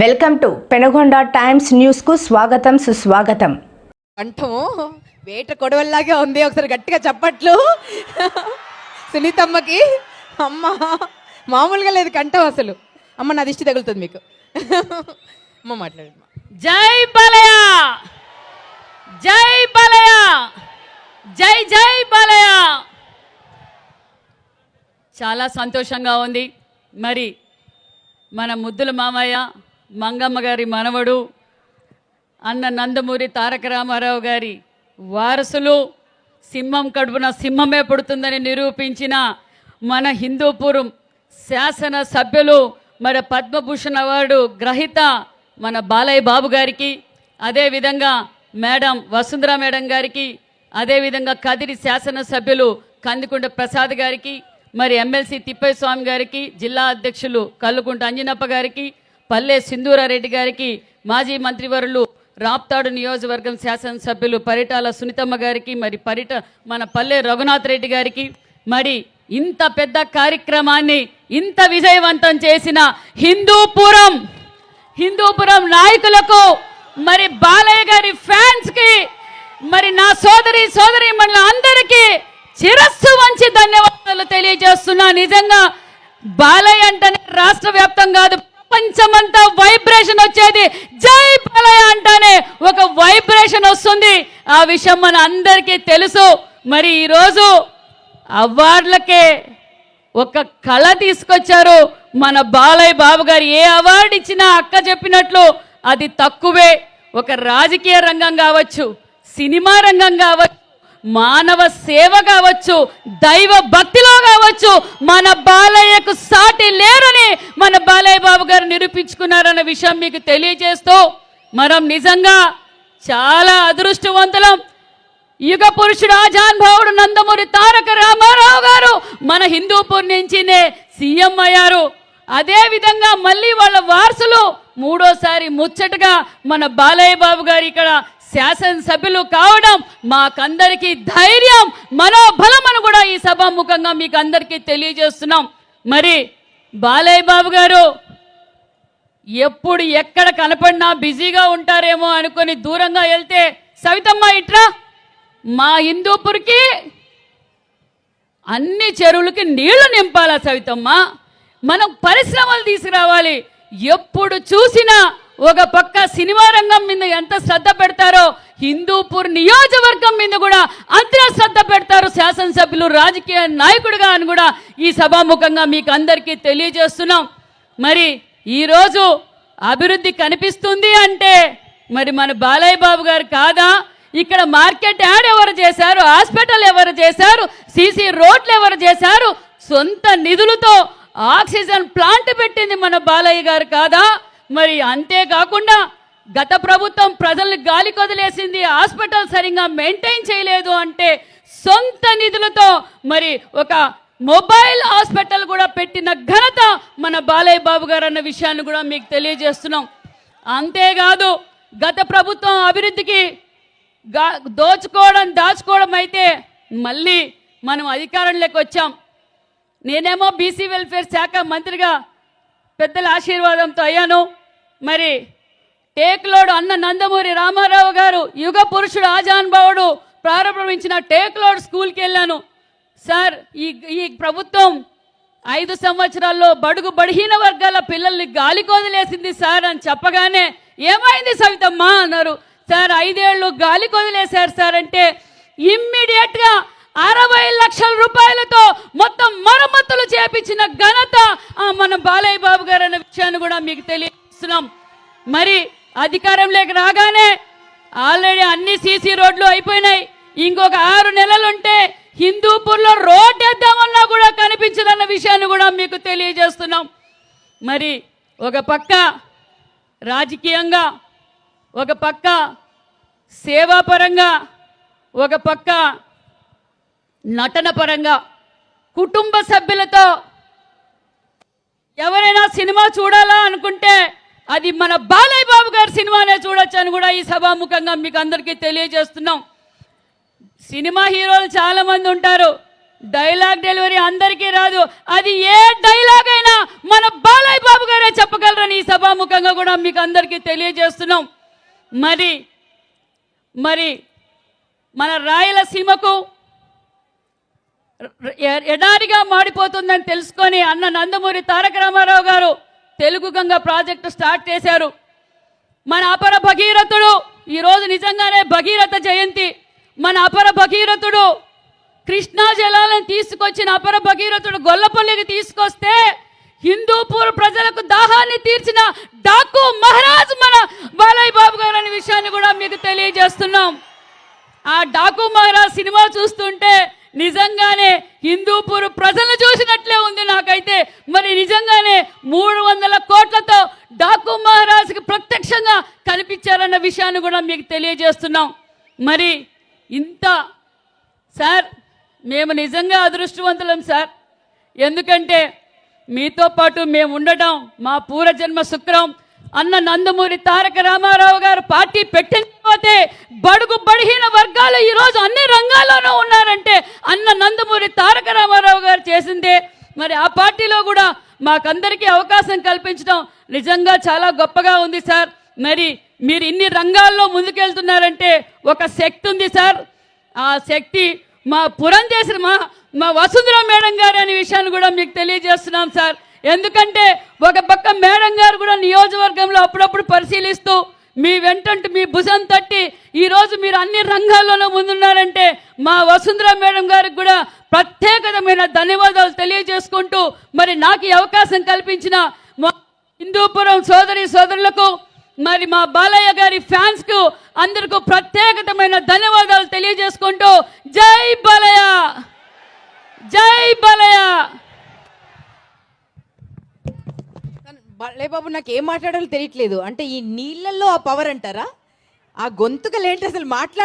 Welcome to Penagonda times న్యూస్కు స్వాగతం సుస్వాగతం. కంఠము వేట కొడవల్లాగే ఉంది. ఒకసారి గట్టిగా చప్పట్లు. సునీతమ్మకి అమ్మ మామూలుగా లేదు కంఠం అసలు. అమ్మ నా దిష్టి తగులుతుంది మీకు. అమ్మ మాట్లాడమ్మా జై బాలయ్య! జై బాలయ్య! జై జై బాలయ్య! చాలా సంతోషంగా ఉంది. మరి మన ముద్దుల మామయ్య మంగమ్మ గారి మనవడు అన్న నందమూరి తారక రామారావు గారి వారసులు సింహం కడుపున సింహమే పుడుతుందని నిరూపించిన మన హిందూపురం శాసన సభ్యులు మరి పద్మభూషణ్ అవార్డు గ్రహీత మన బాలయ్య బాబు గారికి అదేవిధంగా మేడం వసుంధరా మేడం గారికి అదేవిధంగా కదిరి శాసనసభ్యులు కందికుంట ప్రసాద్ గారికి మరి ఎమ్మెల్సీ తిప్పయ్య స్వామి గారికి జిల్లా అధ్యక్షులు కల్లుకుంట అంజనప్ప గారికి పల్లె సింధూరారెడ్డి గారికి మాజీ మంత్రివరులు రాప్తాడు నియోజకవర్గం శాసనసభ్యులు పరిటాల సునీతమ్మ గారికి మరి పరిట మన పల్లె రఘునాథ్ రెడ్డి గారికి మరి ఇంత పెద్ద కార్యక్రమాన్ని ఇంత విజయవంతం చేసిన హిందూపురం హిందూపురం నాయకులకు మరి బాలయ్య గారి ఫ్యాన్స్కి మరి నా సోదరి సోదరి అందరికీ చిరస్సు వంచి ధన్యవాదాలు తెలియజేస్తున్నా. నిజంగా బాలయ్య అంటేనే రాష్ట్ర వ్యాప్తం కాదు. ప్రపంచమంతా వైబ్రేషన్ వచ్చేది. జై బాలయ్య అంటానే ఒక వైబ్రేషన్ వస్తుంది. ఆ విషయం మన అందరికీ తెలుసు. మరి ఈరోజు అవార్డులకే ఒక కళ తీసుకొచ్చారు. మన బాలయ్య బాబు గారు ఏ అవార్డు ఇచ్చినా అక్క చెప్పినట్లు అది తక్కువే. ఒక రాజకీయ రంగం కావచ్చు సినిమా రంగం కావచ్చు మానవ సేవ కావచ్చు దైవ భక్తిలో కావచ్చు మన బాలయ్యకు సాటి లేరని మన బాలయ్య బాబు గారు నిరూపించుకున్నారన్న విషయం మీకు తెలియజేస్తూ మనం నిజంగా చాలా అదృష్టవంతులం. యుగ పురుషుడు ఆజాన్భావుడు నందమూరి తారక రామారావు గారు మన హిందూపూర్ నుంచినే సీఎం అయ్యారు. అదే విధంగా మళ్ళీ వాళ్ళ వారసులు మూడోసారి ముచ్చటగా మన బాలయ్య బాబు గారు ఇక్కడ శాసనసభ్యులు కావడం మాకందరికీ ధైర్యం మనోబలం అని కూడా ఈ సభాముఖంగా మీకు అందరికీ తెలియజేస్తున్నాం. మరి బాలయ్య బాబు గారు ఎప్పుడు ఎక్కడ కనపడినా బిజీగా ఉంటారేమో అనుకొని దూరంగా వెళ్తే సవితమ్మ ఇట్రా మా హిందూపురికి అన్ని చెరువులకి నీళ్ళు నింపాలా సవితమ్మ? మనం పరిశ్రమలు తీసుకురావాలి. ఎప్పుడు చూసినా ఒక పక్క సినిమా రంగం మీద ఎంత శ్రద్ధ పెడతారో హిందూపూర్ నియోజకవర్గం మీద కూడా అంతే శ్రద్ధ పెడతారు శాసనసభ్యులు రాజకీయ నాయకుడుగా అని కూడా ఈ సభాముఖంగా మీకు అందరికీ తెలియజేస్తున్నాం. మరి ఈరోజు అభివృద్ధి కనిపిస్తుంది అంటే మరి మన బాలయ్య బాబు గారు కాదా? ఇక్కడ మార్కెట్ యాడ్ ఎవరు చేశారు? హాస్పిటల్ ఎవరు చేశారు? సీసీ రోడ్లు ఎవరు చేశారు? సొంత నిధులతో ఆక్సిజన్ ప్లాంట్ పెట్టింది మన బాలయ్య గారు కాదా? మరి అంతేకాకుండా గత ప్రభుత్వం ప్రజల్ని గాలి కొదిలేసింది హాస్పిటల్ సరిగా మెయింటైన్ చేయలేదు అంటే సొంత నిధులతో మరి ఒక మొబైల్ హాస్పిటల్ కూడా పెట్టిన ఘనత మన బాలయ్య బాబు గారు అన్న విషయాన్ని కూడా మీకు తెలియజేస్తున్నాం. అంతేకాదు గత ప్రభుత్వం అభివృద్ధికి దోచుకోవడం దాచుకోవడం అయితే మళ్ళీ మనం అధికారంలోకి వచ్చాం. నేనేమో బీసీ వెల్ఫేర్ శాఖ మంత్రిగా పెద్దల ఆశీర్వాదంతో అయ్యాను. మరి టేక్లోడు అన్న నందమూరి రామారావు గారు యుగ పురుషుడు ఆజాన్ బావుడు ప్రారంభించిన టేక్లోడ్ స్కూల్కి వెళ్ళాను. సార్ ఈ ఈ ప్రభుత్వం ఐదు సంవత్సరాల్లో బడుగు బడిహీన వర్గాల పిల్లల్ని గాలి కొదిలేసింది సార్ అని చెప్పగానే ఏమైంది సవితమ్మ అన్నారు. సార్ ఐదేళ్ళు గాలి కొదిలేశారు సార్ అంటే ఇమ్మీడియట్గా అరవై లక్షల రూపాయలతో మొత్తం మరమ్మతులు చేపించిన ఘనత మన బాలయ్య బాబు గారు అనే విషయాన్ని కూడా మీకు తెలియజేస్తున్నాం మరి అధికారంలోకి రాగానే ఆల్రెడీ అన్ని సీసీ రోడ్లు అయిపోయినాయి. ఇంకొక ఆరు నెలలుంటే హిందూపూర్లో రోడ్ వేద్దామన్నా కూడా కనిపించదన్న విషయాన్ని కూడా మీకు తెలియజేస్తున్నాం. మరి ఒక పక్క రాజకీయంగా ఒక పక్క సేవాపరంగా ఒక పక్క నటన పరంగా కుటుంబ సభ్యులతో ఎవరైనా సినిమా చూడాలా అనుకుంటే అది మన బాలయ్య బాబు గారి సినిమానే చూడొచ్చు అని కూడా ఈ సభాముఖంగా మీకు అందరికీ తెలియజేస్తున్నాం. సినిమా హీరోలు చాలా మంది ఉంటారు. డైలాగ్ డెలివరీ అందరికీ రాదు. అది ఏ డైలాగ్ అయినా మన బాలయ్య బాబు గారే చెప్పగలరని ఈ సభాముఖంగా కూడా మీకు అందరికీ తెలియజేస్తున్నాం. మరి మరి మన రాయలసీమకు ఎడారిగా మాడిపోతుందని తెలుసుకొని అన్న నందమూరి తారక రామారావు గారు తెలుగు గంగ ప్రాజెక్టు స్టార్ట్ చేశారు. మన అపర భగీరథుడు ఈరోజు నిజంగానే భగీరథ జయంతి. మన అపర భగీరథుడు కృష్ణా జలాలను తీసుకొచ్చిన అపర భగీరథుడు గొల్లపల్లికి తీసుకొస్తే హిందూపూర్ ప్రజలకు దాహాన్ని తీర్చిన డాకు మహారాజ్ మన బాలయ్య బాబు గారు అనే విషయాన్ని కూడా మీకు తెలియజేస్తున్నాం. ఆ డాకు మహారాజ్ సినిమా చూస్తుంటే నిజంగానే హిందూపూర్ ప్రజలను చూసినట్లే ఉంది నాకైతే మరి నిజంగానే మూడు వందల కోట్లతో డాకు మహారాజ్కి ప్రత్యక్షంగా కనిపించారన్న విషయాన్ని కూడా మీకు తెలియజేస్తున్నాం. మరి ఇంత సార్ మేము నిజంగా అదృష్టవంతులం సార్. ఎందుకంటే మీతో పాటు మేము ఉండటం మా పూర్వజన్మ శుక్రం అన్న నందమూరి తారక రామారావు గారు పార్టీ పెట్టకపోతే బడుగు బడిహీన వర్గాలు ఈరోజు అన్ని రంగాల్లోనూ ఉన్నారంటే అన్న నందమూరి తారక రామారావు గారు చేసిందే. మరి ఆ పార్టీలో కూడా మాకందరికీ అవకాశం కల్పించడం నిజంగా చాలా గొప్పగా ఉంది సార్. మరి మీరు ఇన్ని రంగాల్లో ముందుకెళ్తున్నారంటే ఒక శక్తి ఉంది సార్. ఆ శక్తి మా పురంధేశ్వరి మా మా వసుంధర మేడం గారు అనే విషయాన్ని కూడా మీకు తెలియజేస్తున్నాం సార్. ఎందుకంటే ఒక పక్క మేడం గారు కూడా నియోజకవర్గంలో అప్పుడప్పుడు పరిశీలిస్తూ మీ వెంటంటే మీ భుజం తట్టి ఈరోజు మీరు అన్ని రంగాల్లోనూ ముందున్నారంటే మా వసుంధర మేడం గారికి కూడా ప్రత్యేకమైన ధన్యవాదాలు తెలియజేసుకుంటూ మరి నాకు ఈ అవకాశం కల్పించిన మా హిందూపురం సోదరి సోదరులకు మరి మా బాలయ్య గారి ఫ్యాన్స్కు అందరికీ ప్రత్యేకతమైన ధన్యవాదాలు తెలియజేసుకుంటూ జై బాలయ్య! జై బాలయ్య! బాలయ్య బాబు నాకు ఏం మాట్లాడాలో తెలియట్లేదు. అంటే ఈ నీళ్ళల్లో ఆ పవర్ అంటారా? ఆ గొంతుకలు ఏంటి అసలు మాట్లాడ